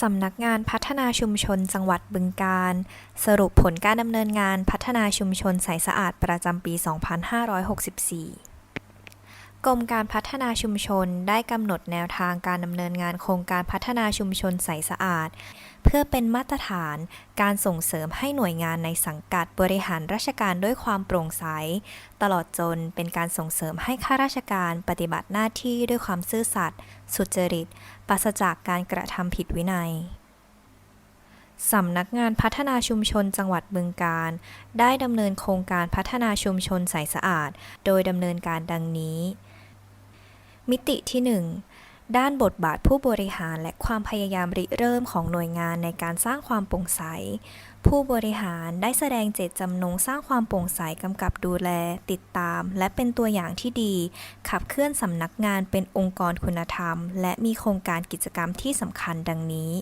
สำนักงานพัฒนาชุมชนจังหวัดบึงกาฬสรุปผลการดำเนินงานพัฒนาชุมชนใสสะอาดประจำปี 2564 กรมการพัฒนาชุมชนได้กำหนดแนวทางการดำเนินงานโครงการพัฒนาชุมชนใสสะอาด เพื่อเป็นมาตรฐานการส่งเสริมให้หน่วยงานในสังกัดบริหารราชการด้วยความโปร่งใส ตลอดจนเป็นการส่งเสริมให้ข้าราชการปฏิบัติหน้าที่ด้วยความซื่อสัตย์สุจริตปราศจากการกระทำผิดวินัยสำนักงานพัฒนาชุมชนจังหวัดบึงกาฬได้ดำเนินโครงการพัฒนาชุมชนใสสะอาด โดยดำเนินการดังนี้ มิติที่ 1 ด้านบทบาทผู้บริหารและความพยายามริเริ่มของหน่วยงานในการสร้างความโปร่งใส ผู้บริหารได้แสดงเจตจำนงสร้างความโปร่งใสกำกับดูแล ติดตาม และเป็นตัวอย่างที่ดี ขับเคลื่อนสำนักงานเป็นองค์กรคุณธรรม และมีโครงการกิจกรรมที่สำคัญดังนี้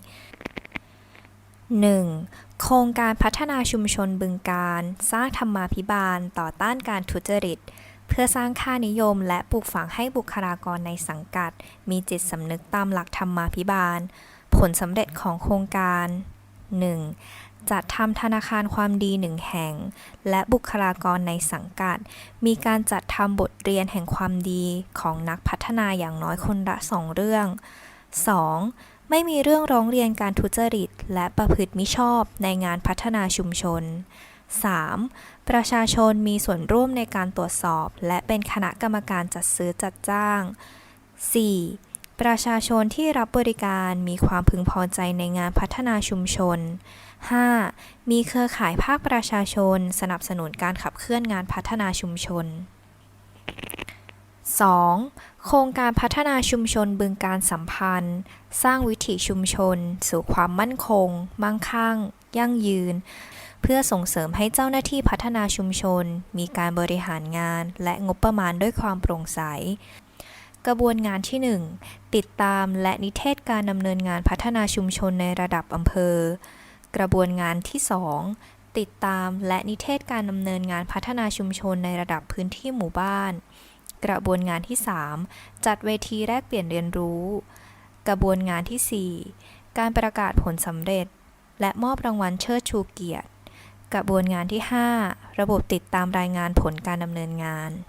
1. โครงการพัฒนาชุมชนบึงการ สร้างธรรมาภิบาลต่อต้านการทุจริต เพื่อสร้างค่านิยมและปลูกฝังให้บุคลากรในสังกัด มีจิตสำนึกตามหลักธรรมาภิบาล ผลสำเร็จของโครงการ 1. จัดทำธนาคารความดีหนึ่งแห่ง และบุคลากรในสังกัด มีการจัดทำบทเรียนแห่งความดีของนักพัฒนาอย่างน้อยคนละสองเรื่อง 2. ไม่มีเรื่องร้องเรียนการทุจริต และประพฤติมิชอบในงานพัฒนาชุมชน 3. ประชาชนมีส่วนร่วมในการตรวจสอบ และเป็นคณะกรรมการจัดซื้อจัดจ้าง 4. ประชาชนที่รับบริการมีความพึงพอใจในงานพัฒนาชุมชน 5. มีเครือข่ายภาคประชาชน สนับสนุนการขับเคลื่อนงานพัฒนาชุมชน 2. โครงการพัฒนาชุมชนบึงการสัมพันธ์ สร้างวิถีชุมชน สู่ความมั่นคง มั่งคั่ง ยั่งยืน เพื่อส่งเสริมให้เจ้าหน้าที่พัฒนาชุมชน มีการบริหารงานและงบประมาณด้วยความโปร่งใส กระบวนงานที่ 1 ติดตามและนิเทศการดำเนินงานพัฒนาชุมชนในระดับอำเภอ กระบวนงานที่ 2 ติดตามและนิเทศการดำเนินงานพัฒนาชุมชนในระดับพื้นที่หมู่บ้าน กระบวนงานที่ 3 จัดเวทีแลกเปลี่ยนเรียนรู้ กระบวนงานที่ 4 การประกาศผลสำเร็จ และมอบรางวัลเชิดชูเกียรติ กระบวนงานที่ 5 ระบบติดตามรายงานผลการดำเนินงาน 3.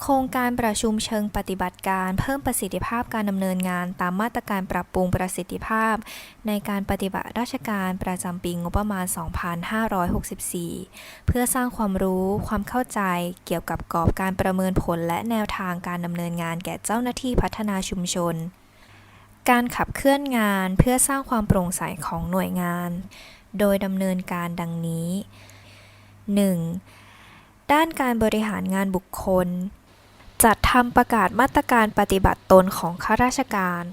โครงการประชุมเชิงปฏิบัติการเพิ่มประสิทธิภาพการดำเนินงาน ตามมาตรการปรับปรุงประสิทธิภาพ ในการปฏิบัติราชการประจำปีงบประมาณ 2564 เพื่อสร้างความรู้ความเข้าใจเกี่ยวกับกรอบการประเมินผลและแนวทางการดำเนินงานแก่เจ้าหน้าที่พัฒนาชุมชน การขับเคลื่อนงานเพื่อสร้างความโปร่งใสของหน่วยงาน โดยดำเนินการดังนี้ 1. ด้านการบริหารงานบุคคล จัดทำประกาศมาตรการปฏิบัติตนของข้าราชการ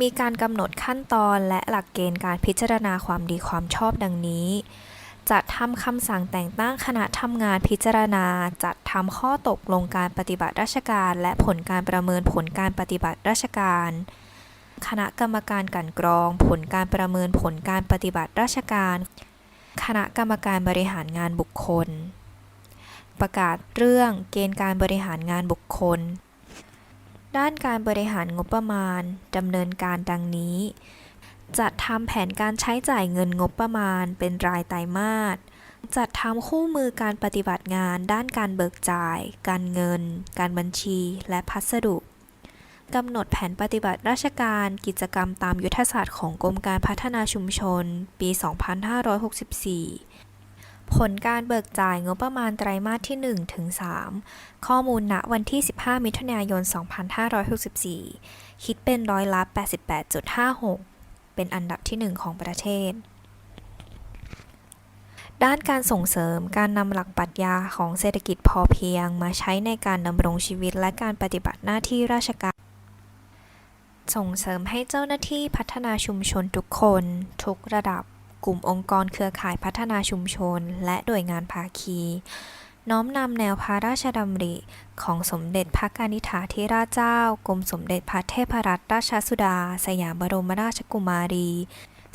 มีการกำหนดขั้นตอนและหลักเกณฑ์การพิจารณาความดีความชอบดังนี้จัดทำคำสั่งแต่งตั้งคณะทำงานพิจารณา จัดทำข้อตกลงการปฏิบัติราชการ และผลการประเมินผลการปฏิบัติราชการ คณะกรรมการกันกรอง ผลการประเมินผลการปฏิบัติราชการ คณะกรรมการบริหารงานบุคคล ประกาศเรื่องเกณฑ์การบริหารงานบุคคล ด้านการบริหารงบประมาณดำเนินการดังนี้จัดทำแผนการใช้จ่ายเงินงบประมาณเป็นรายไตรมาส จัดทำคู่มือการปฏิบัติงานด้านการเบิกจ่าย การเงิน การบัญชี และพัสดุ กำหนดแผนปฏิบัติราชการกิจกรรมตามยุทธศาสตร์ของกรมการพัฒนาชุมชน ปี 2564 ผลการเบิกจ่ายงบประมาณไตรมาสที่ 1 ถึง 3 ข้อมูลณวันที่ 15 มิถุนายน 2564 คิดเป็นร้อยละ 88.56 เป็นอันดับที่ 1 ของประเทศด้านการส่งเสริมการนำหลักปรัชญาของเศรษฐกิจพอเพียงมาใช้ในการดำรงชีวิตและการปฏิบัติหน้าที่ราชการ ส่งเสริมให้เจ้าหน้าที่พัฒนาชุมชนทุกคน ทุกระดับ กลุ่มองค์กรเครือข่ายพัฒนาชุมชน และหน่วยงานภาคี น้อมนำแนวพระราชดำริ ของสมเด็จพระกนิษฐาธิราชเจ้า กรมสมเด็จพระเทพรัตนราชสุดา สยามบรมราชกุมารี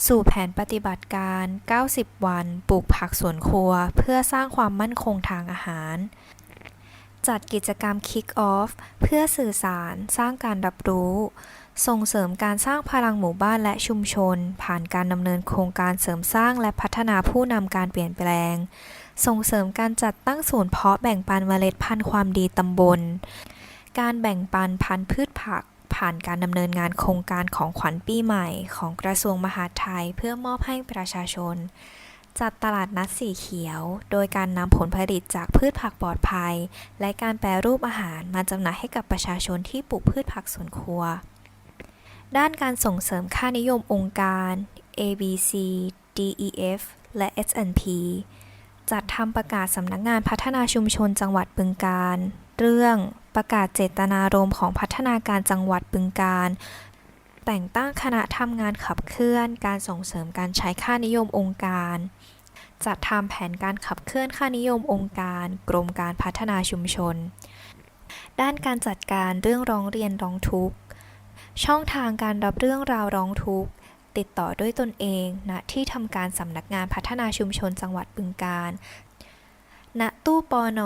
สู่แผนปฏิบัติการ 90 วัน ปลูกผักสวนครัว เพื่อสร้างความมั่นคงทางอาหารจัดกิจกรรม Kick Off เพื่อสื่อสารสร้างการรับรู้ ส่งเสริมการสร้างพลังหมู่บ้านและชุมชน ผ่านการดำเนินโครงการเสริมสร้างและพัฒนาผู้นำการเปลี่ยนแปลง ส่งเสริมการจัดตั้งศูนย์เพาะแบ่งปันเมล็ดพันธุ์ความดีตำบล การแบ่งปันพันธุ์พืชผัก ผ่านการดำเนินงานโครงการของขวัญปีใหม่ของกระทรวงมหาดไทยเพื่อมอบให้ประชาชนจัดตลาดนัดสีเขียว โดยการนำผลผลิตจากพืชผักปลอดภัย และการแปรรูปอาหารมาจำหน่ายให้กับประชาชนที่ปลูกพืชผักสวนครัว ด้านการส่งเสริมค่านิยมองค์การ ABC DEF และ S&P จัดทำประกาศสำนักงานพัฒนาชุมชนจังหวัดบึงกาฬเรื่องประกาศเจตนารมณ์ของพัฒนาการจังหวัดบึงกาฬแต่งตั้งคณะทำงานขับเคลื่อนการส่งเสริมการใช้ค่านิยมองค์การ จัดทำแผนการขับเคลื่อนค่านิยมองค์การ กรมการพัฒนาชุมชน ด้านการจัดการเรื่องร้องเรียนร้องทุกข์ ช่องทางการรับเรื่องราวร้องทุกข์ ติดต่อด้วยตนเองณที่ทำการสำนักงานพัฒนาชุมชนจังหวัดบึงกาฬณตู้ปน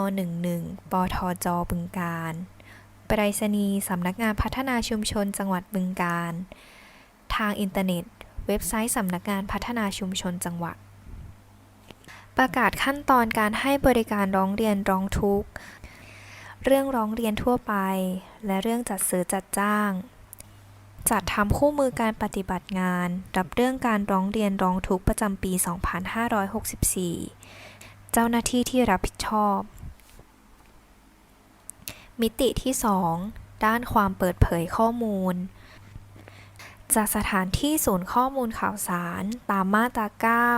11ปทจบึงกาฬไปรษณีย์สำนักงานพัฒนาชุมชนจังหวัดบึงกาฬทางอินเทอร์เน็ต เว็บไซต์สำนักงานพัฒนาชุมชนจังหวัด ประกาศขั้นตอนการให้บริการร้องเรียนร้องทุกข์ เรื่องร้องเรียนทั่วไป และเรื่องจัดซื้อจัดจ้าง จัดทำคู่มือการปฏิบัติงาน รับเรื่องการร้องเรียนร้องทุกข์ประจำปี 2564 เจ้าหน้าที่ที่รับผิดชอบ มิติที่ 2 ด้านความเปิดเผยข้อมูล จากสถานที่ศูนย์ข้อมูลข่าวสาร ตามมาตรา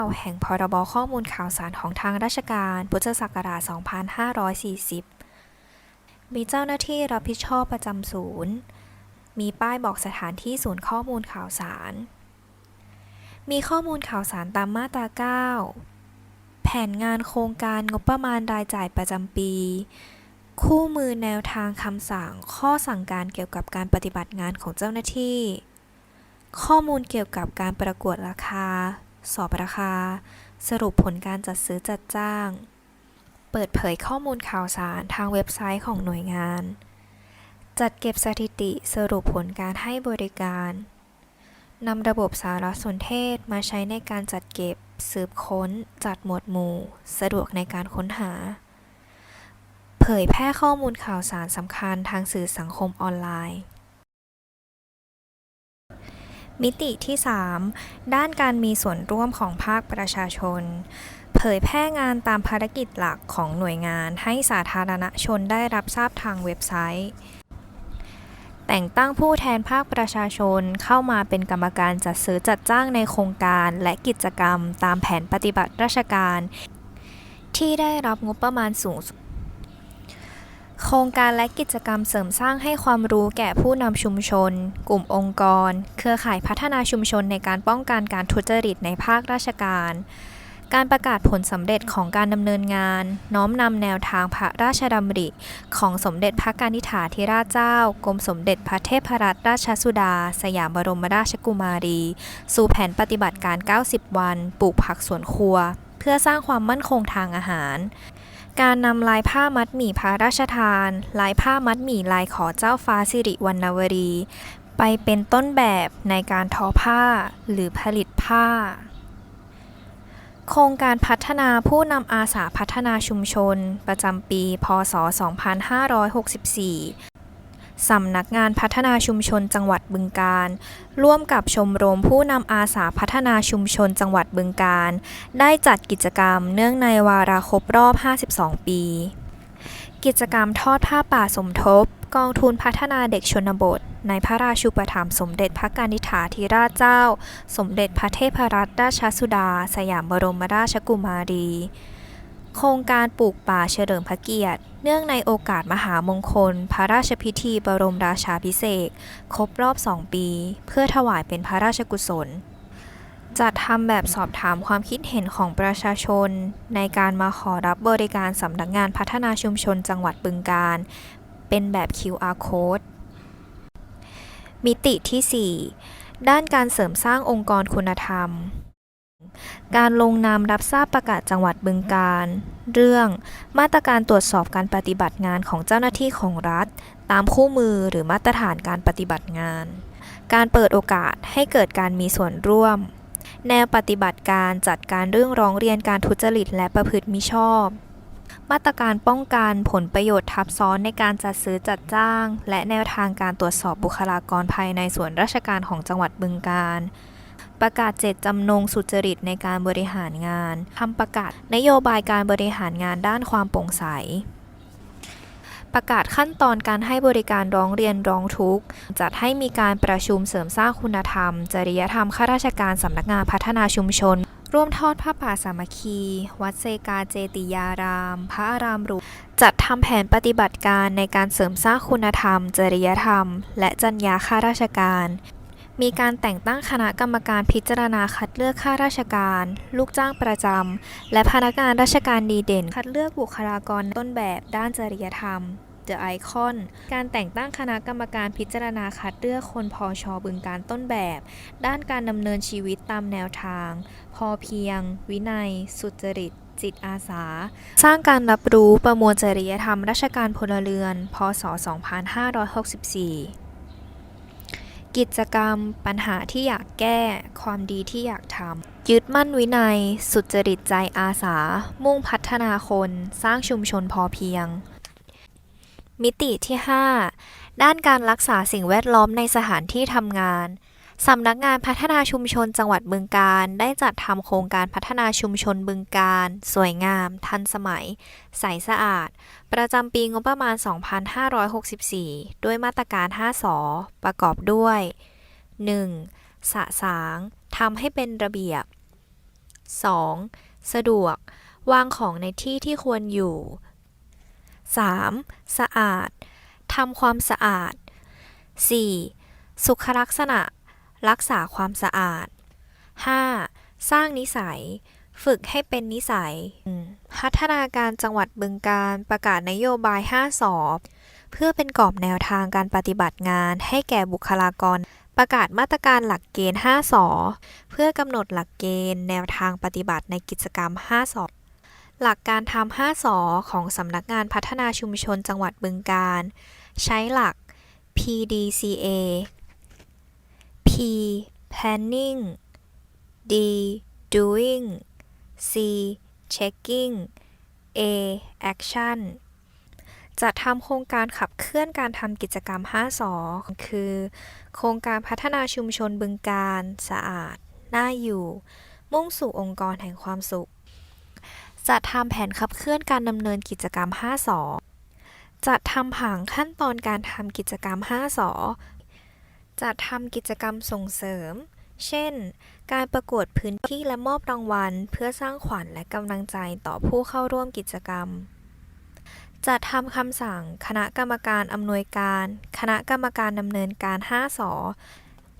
9 แห่งพรบข้อมูลข่าวสารของทางราชการ พุทธศักราช 2540 มีเจ้าหน้าที่รับผิดชอบประจำศูนย์ มีป้ายบอกสถานที่ศูนย์ข้อมูลข่าวสาร มีข้อมูลข่าวสารตามมาตรา 9 แผนงานโครงการงบประมาณรายจ่ายประจำปี คู่มือแนวทางคำสั่งข้อสั่งการเกี่ยวกับการปฏิบัติงานของเจ้าหน้าที่ ข้อมูลเกี่ยวกับการประกวดราคา สอบราคา สรุปผลการจัดซื้อจัดจ้าง เปิดเผยข้อมูลข่าวสารทางเว็บไซต์ของหน่วยงาน จัดเก็บสถิติสรุปผลการให้บริการนำระบบสารสนเทศมาใช้ในการจัดเก็บ สืบค้น จัดหมวดหมู่ สะดวกในการค้นหา เผยแพร่ข้อมูลข่าวสารสำคัญทางสื่อสังคมออนไลน์ มิติที่ 3 ด้านการมีส่วนร่วมของภาคประชาชน เผยแพร่งานตามภารกิจหลักของหน่วยงานให้สาธารณชนได้รับทราบทางเว็บไซต์ แต่งตั้งผู้แทนภาคประชาชนเข้ามาเป็นกรรมการจัดซื้อจัดจ้างในโครงการและกิจกรรมตามแผนปฏิบัติราชการ ที่ได้รับงบประมาณสูงสุดโครงการและกิจกรรมเสริมสร้างให้ความรู้แก่ผู้นำชุมชน กลุ่มองค์กร เครือข่ายพัฒนาชุมชนในการป้องกันการทุจริตในภาคราชการ การประกาศผลสำเร็จของการดำเนินงาน น้อมนำแนวทางพระราชดำริ ของสมเด็จพระกนิษฐาธิราชเจ้ากรมสมเด็จพระเทพรัตนราชสุดา สยามบรมราชกุมารี สู่แผนปฏิบัติการ 90 วัน ปลูกผักสวนครัว เพื่อสร้างความมั่นคงทางอาหารการนำลายผ้ามัดหมี่พระราชทาน ลายผ้ามัดหมี่ลายขอเจ้าฟ้าสิริวรรณวรี ไปเป็นต้นแบบในการทอผ้าหรือผลิตผ้า โครงการพัฒนาผู้นำอาสาพัฒนาชุมชน ประจำปี พศ 2564 สำนักงานพัฒนาชุมชนจังหวัดบึงกาฬร่วมกับชมรมผู้นำอาสาพัฒนาชุมชนจังหวัดบึงกาฬได้จัดกิจกรรมเนื่องในวาระครบรอบ 52 ปี กิจกรรมทอดผ้าป่าสมทบ กองทุนพัฒนาเด็กชนบท ในพระราชูปถัมภ์สมเด็จพระกนิษฐาธิราชเจ้า สมเด็จพระเทพรัตนราชสุดา สยามบรมราชกุมารี โครงการปลูกป่าเฉลิมพระเกียรติ เนื่องในโอกาสมหามงคล พระราชพิธีบรมราชาภิเศษครบรอบ2ปี เพื่อถวายเป็นพระราชกุศลจัดทำแบบสอบถามความคิดเห็นของประชาชน ในการมาขอรับบริการสำนักงานพัฒนาชุมชนจังหวัดบึงกาฬ เป็นแบบ QR code มิติที่ 4 ด้านการเสริมสร้างองค์กรคุณธรรม การลงนามรับทราบประกาศจังหวัดบึงกาฬเรื่องมาตรการตรวจสอบการปฏิบัติงานของเจ้าหน้าที่ของรัฐ ตามคู่มือหรือมาตรฐานการปฏิบัติงาน การเปิดโอกาสให้เกิดการมีส่วนร่วม แนวปฏิบัติการจัดการเรื่องร้องเรียนการทุจริตและประพฤติมิชอบ มาตรการป้องกันผลประโยชน์ทับซ้อนในการจัดซื้อจัดจ้าง และแนวทางการตรวจสอบบุคลากรภายในส่วนราชการของจังหวัดบึงกาฬประกาศเจตจำนงสุจริตในการบริหารงานทำประกาศนโยบายการบริหารงานด้านความโปร่งใส ประกาศขั้นตอนการให้บริการร้องเรียนร้องทุกข์ จัดให้มีการประชุมเสริมสร้างคุณธรรม จริยธรรมข้าราชการสำนักงานพัฒนาชุมชน ร่วมทอดผ้าป่าสามัคคี วัดเซกาเจติยาราม พระอารามหลวงจัดทำแผนปฏิบัติการในการเสริมสร้างคุณธรรม จริยธรรม และจรรยาข้าราชการ มีการแต่งตั้งคณะกรรมการพิจารณาคัดเลือกข้าราชการ ลูกจ้างประจำและพนักงานราชการดีเด่น คัดเลือกบุคลากรต้นแบบด้านจริยธรรม The Icon การแต่งตั้งคณะกรรมการพิจารณาคัดเลือกคนพอชอบึงการต้นแบบ ด้านการดำเนินชีวิตตามแนวทาง พอเพียง วินัย สุจริตจิตอาสา สร้างการรับรู้ประมวลจริยธรรมราชการพลเรือน พศ 2564 กิจกรรม ปัญหาที่อยากแก้ ความดีที่อยากทำ ยึดมั่นวินัย สุจริตใจอาสา มุ่งพัฒนาคน สร้างชุมชนพอเพียง มิติที่ 5 ด้านการรักษาสิ่งแวดล้อมในสถานที่ทำงาน สำนักงานพัฒนาชุมชนจังหวัดบึงกาฬได้จัดทำโครงการพัฒนาชุมชนบึงกาฬสวยงาม ทันสมัย ใสสะอาด ประจำปีงบประมาณ 2564 ด้วยมาตรการ 5สอประกอบด้วย 1. สะสางทำให้เป็นระเบียบ 2. สะดวก วางของในที่ที่ควรอยู่ 3. สะอาด ทำความสะอาด 4. สุขลักษณะ รักษาความสะอาด 5. สร้างนิสัย ฝึกให้เป็นนิสัย พัฒนาการจังหวัดบึงการประกาศนโยบาย 5 สอบ เพื่อเป็นกรอบแนวทางการปฏิบัติงานให้แก่บุคลากร ประกาศมาตรการหลักเกณฑ์ 5 สอ เพื่อกำหนดหลักเกณฑ์ แนวทางปฏิบัติในกิจกรรม 5 สอบ หลักการทำ5สอของสำนักงานพัฒนาชุมชนจังหวัดบึงการ ใช้หลัก PDCA P planning D doing C checking A action จะทำโครงการขับเคลื่อนการทำกิจกรรม 5สอคือ โครงการพัฒนาชุมชนบึงการ สะอาด น่าอยู่ มุ่งสู่องค์กรแห่งความสุข จัดทำแผนขับเคลื่อนการดำเนินกิจกรรม5สอจัดทำผังขั้นตอนการทำกิจกรรม 5สอจัดทำกิจกรรมส่งเสริม เช่น การประกวดพื้นที่และมอบรางวัล เพื่อสร้างขวัญและกำลังใจต่อผู้เข้าร่วมกิจกรรม จัดทำคำสั่ง คณะกรรมการอำนวยการ คณะกรรมการดำเนินการ 5สอ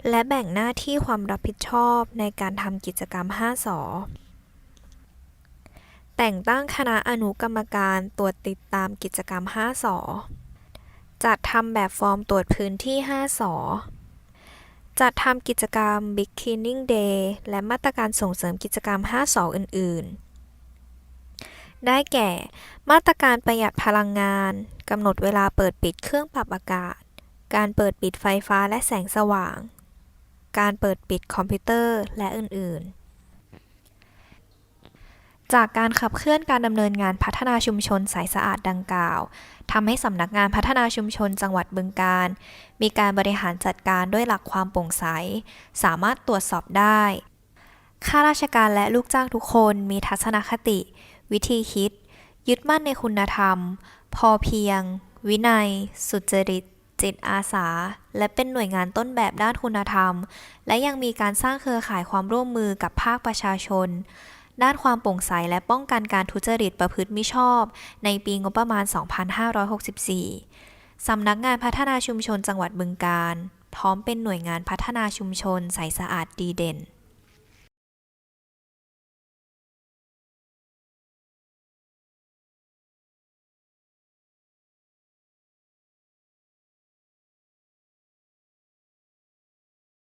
และแบ่งหน้าที่ความรับผิดชอบในการทำกิจกรรม 5สอ แต่งตั้งคณะอนุกรรมการตรวจติดตามกิจกรรม 5สอจัดทำแบบฟอร์มตรวจพื้นที่ 5สอจัดทำกิจกรรม Big Cleaning Day และมาตรการส่งเสริมกิจกรรม 5สออื่น ๆ ได้แก่ มาตรการประหยัดพลังงานกำหนดเวลาเปิดปิดเครื่องปรับอากาศ การเปิดปิดไฟฟ้าและแสงสว่าง การเปิดปิดคอมพิวเตอร์และอื่น ๆ จากการขับเคลื่อนการดำเนินงานพัฒนาชุมชนสายสะอาดดังกล่าวทำให้สำนักงานพัฒนาชุมชนจังหวัดบึงกาฬมีการบริหารจัดการด้วยหลักความโปร่งใส สามารถตรวจสอบได้ ข้าราชการและลูกจ้างทุกคนมีทัศนคติ วิธีคิด ยึดมั่นในคุณธรรม พอเพียง วินัย สุจริต จิตอาสา และเป็นหน่วยงานต้นแบบด้านคุณธรรม และยังมีการสร้างเครือข่ายความร่วมมือกับภาคประชาชน ด้านความโปร่งใสและป้องกันการทุจริตประพฤติมิชอบ ในปีงบประมาณ 2564 สำนักงานพัฒนาชุมชนจังหวัดบึงการ พร้อมเป็นหน่วยงานพัฒนาชุมชนใสสะอาดดีเด่น